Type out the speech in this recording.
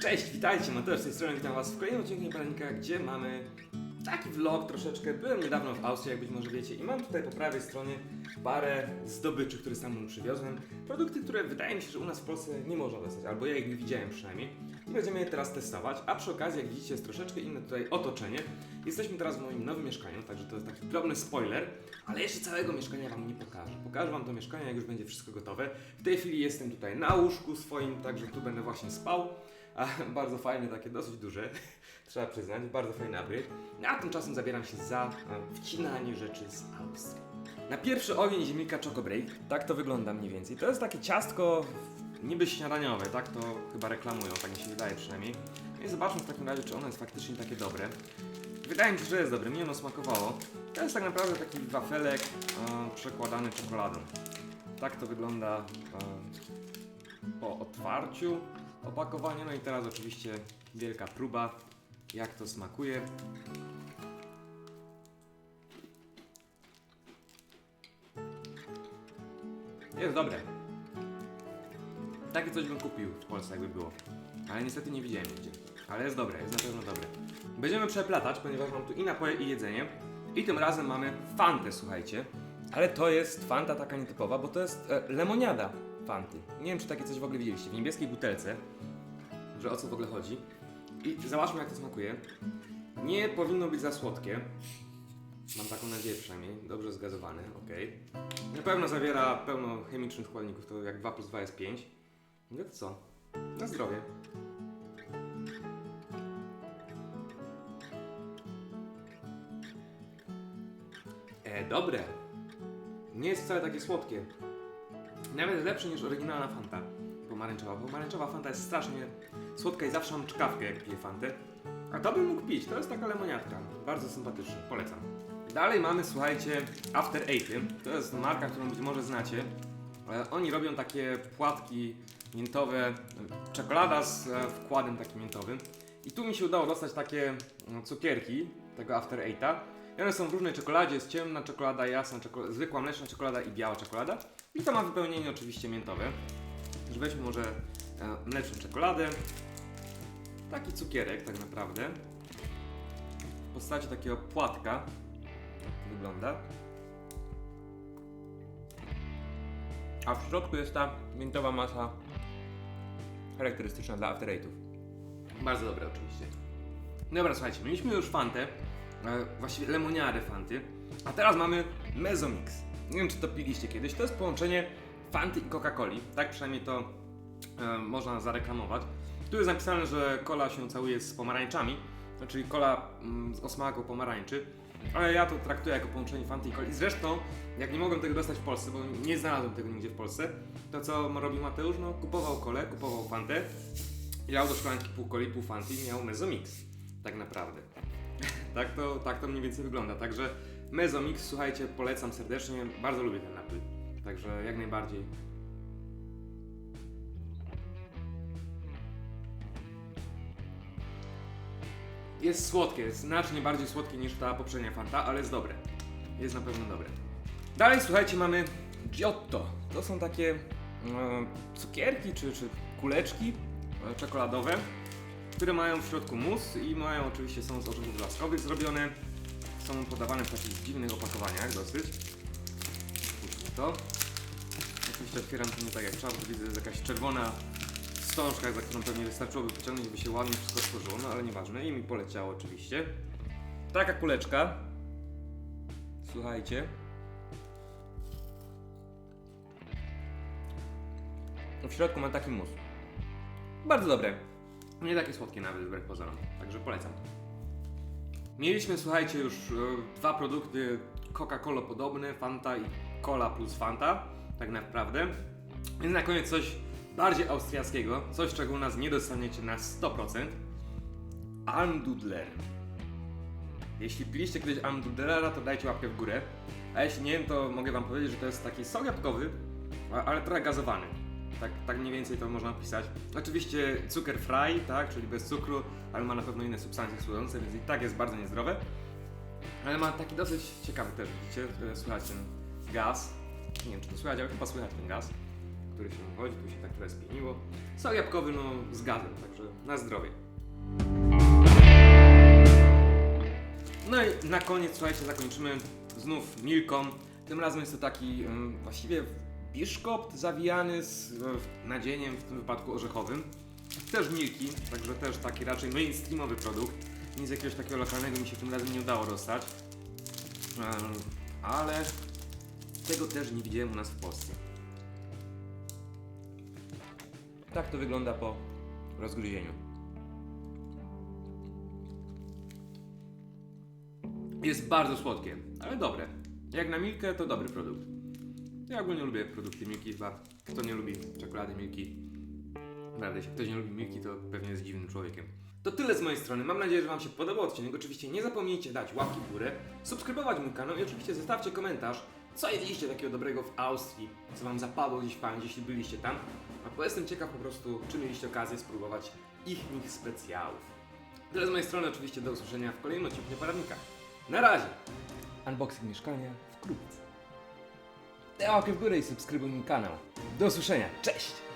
Cześć, witajcie, Mateusz z tej strony, witam was w kolejnym odcinku Niepalanika, gdzie mamy taki vlog troszeczkę. Byłem niedawno w Austrii, jak być może wiecie, i mam tutaj po prawej stronie parę zdobyczy, które sam przywiozłem. Produkty, które wydaje mi się, że u nas w Polsce nie można dostać, albo ja ich nie widziałem przynajmniej. I będziemy je teraz testować, a przy okazji, jak widzicie, jest troszeczkę inne tutaj otoczenie. Jesteśmy teraz w moim nowym mieszkaniu, także to jest taki drobny spoiler, ale jeszcze całego mieszkania wam nie pokażę. Pokażę wam to mieszkanie, jak już będzie wszystko gotowe. W tej chwili jestem tutaj na łóżku swoim, także tu będę właśnie spał. A, bardzo fajne, takie dosyć duże, trzeba przyznać, bardzo fajny upgrade. No, A tymczasem zabieram się za e, wcinanie rzeczy z Austrii. Na pierwszy ogień ziemnika Choco Break, tak to wygląda mniej więcej. To jest takie ciastko niby śniadaniowe, tak to chyba reklamują, tak mi się wydaje przynajmniej. No I zobaczmy w takim razie, czy ono jest faktycznie takie dobre. Wydaje mi się, że jest dobre, mi ono smakowało. To jest tak naprawdę taki wafelek e, przekładany czekoladą. Tak to wygląda e, po otwarciu opakowania. No i teraz oczywiście wielka próba, jak to smakuje. Jest dobre. Takie coś bym kupił w Polsce, jakby było. Ale niestety nie widziałem nigdzie. Ale jest dobre, jest na pewno dobre. Będziemy przeplatać, ponieważ mam tu i napoje, i jedzenie. I tym razem mamy Fantę, słuchajcie. Ale to jest Fanta taka nietypowa, bo to jest e, lemoniada Nie wiem, czy takie coś w ogóle widzieliście. W niebieskiej butelce. Że o co w ogóle chodzi. I zobaczmy, jak to smakuje. Nie powinno być za słodkie. Mam taką nadzieję przynajmniej. Dobrze zgazowane, ok. Na pewno zawiera pełno chemicznych składników, to jak 2 plus 2 jest 5. No to co? Na zdrowie. E, dobre. Nie jest wcale takie słodkie. Nawet lepsze niż oryginalna Fanta pomarańczowa. Pomarańczowa Fanta jest strasznie słodka i zawsze mam czkawkę jak piję Fantę. A to bym mógł pić, to jest taka lemoniatka. Bardzo sympatyczna, polecam. Dalej mamy, słuchajcie, After Eighty. To jest marka, którą być może znacie. E, Oni robią takie płatki miętowe, czekolada z e, wkładem takim miętowym. I tu mi się udało dostać takie no, cukierki tego After Eighta. I one są w różnej czekoladzie, jest ciemna czekolada, jasna czekolada, zwykła mleczna czekolada i biała czekolada. I to ma wypełnienie oczywiście miętowe. Weźmy może e, mleczną czekoladę. Taki cukierek tak naprawdę. W postaci takiego płatka. Tak wygląda. A w środku jest ta miętowa masa charakterystyczna dla After Eightów. Bardzo dobre oczywiście. Dobra, słuchajcie, mieliśmy już Fantę, e, właściwie lemoniadę Fanty, a teraz mamy Mezomix. Nie wiem, czy to piliście kiedyś. To jest połączenie Fanty i Coca-Coli. Tak przynajmniej to e, można zareklamować. Tu jest napisane, że kola się całuje z pomarańczami, czyli kola mm, z osmaku pomarańczy. Ale ja to traktuję jako połączenie Fanty i Coli. Zresztą, jak nie mogłem tego dostać w Polsce, bo nie znalazłem tego nigdzie w Polsce, to co robił Mateusz? No, kupował kolę, kupował Fantę, i dał do szklanki pół coli, pół Fanty i miał Mezomix. Tak naprawdę. tak, to, tak to mniej więcej wygląda. Także Mezomix, słuchajcie, polecam serdecznie. Bardzo lubię ten napój. Także jak najbardziej. Jest słodkie, znacznie bardziej słodkie niż ta poprzednia Fanta, ale jest dobre. Jest na pewno dobre. Dalej, słuchajcie, mamy Giotto. To są takie e, cukierki czy, czy kuleczki e, czekoladowe, które mają w środku mus i mają oczywiście są z orzechów laskowych zrobione. Są podawane w takich dziwnych opakowaniach dosyć. Spójrzmy to. Oczywiście otwieram to nie tak jak trzeba, bo widzę, jest jakaś czerwona wstążka, za którą pewnie wystarczyłoby pociągnąć, by się ładnie wszystko stworzyło, no ale nieważne. I mi poleciało oczywiście. Taka kuleczka. Słuchajcie. W środku ma taki mus. Bardzo dobre. Nie takie słodkie nawet wbrew pozorom. Także polecam. Mieliśmy, słuchajcie, już e, dwa produkty Coca-Cola podobne, Fanta i Cola plus Fanta, tak naprawdę. Więc na koniec coś bardziej austriackiego, coś czego u nas nie dostaniecie na 100%. Almdudler. Jeśli piliście kiedyś Almdudlera, to dajcie łapkę w górę. A jeśli nie to mogę wam powiedzieć, że to jest taki sok jabłkowy, ale trochę gazowany. Tak, tak mniej więcej to można opisać. Oczywiście cukier fry, tak, czyli bez cukru, ale ma na pewno inne substancje słodzące, więc i tak jest bardzo niezdrowe. Ale ma taki dosyć ciekawy też, widzicie, e, słychać ten gaz. Nie wiem, czy to słychać, ale chyba słychać ten gaz, który się chodzi, tu się tak trochę spieniło. Sok jabłkowy, no z gazem, także na zdrowie. No i na koniec, słuchajcie, zakończymy znów milką. Tym razem jest to taki właściwie biszkopt zawijany z nadzieniem, w tym wypadku orzechowym. Też milki, także też taki raczej mainstreamowy produkt. Nic jakiegoś takiego lokalnego mi się tym razem nie udało dostać. Ale tego też nie widziałem u nas w Polsce. Tak to wygląda po rozgryzieniu. Jest bardzo słodkie, ale dobre. Jak na Milkę to dobry produkt. Ja ogólnie lubię produkty Milki chyba. Kto nie lubi czekolady Milki? Naprawdę, jeśli ktoś nie lubi Milki, to pewnie jest dziwnym człowiekiem. To tyle z mojej strony. Mam nadzieję, że Wam się podobał odcinek. Oczywiście nie zapomnijcie dać łapki w górę, subskrybować mój kanał i oczywiście zostawcie komentarz, co jedliście takiego dobrego w Austrii, co Wam zapadło gdzieś w pamięć, jeśli byliście tam. A bo jestem ciekaw po prostu, czy mieliście okazję spróbować ich nich specjałów. Tyle z mojej strony, oczywiście do usłyszenia w kolejnym odcinku Poradnika. Na razie! Unboxing mieszkania wkrótce. Daj łapkę w górę i subskrybuj mój kanał. Do usłyszenia, cześć!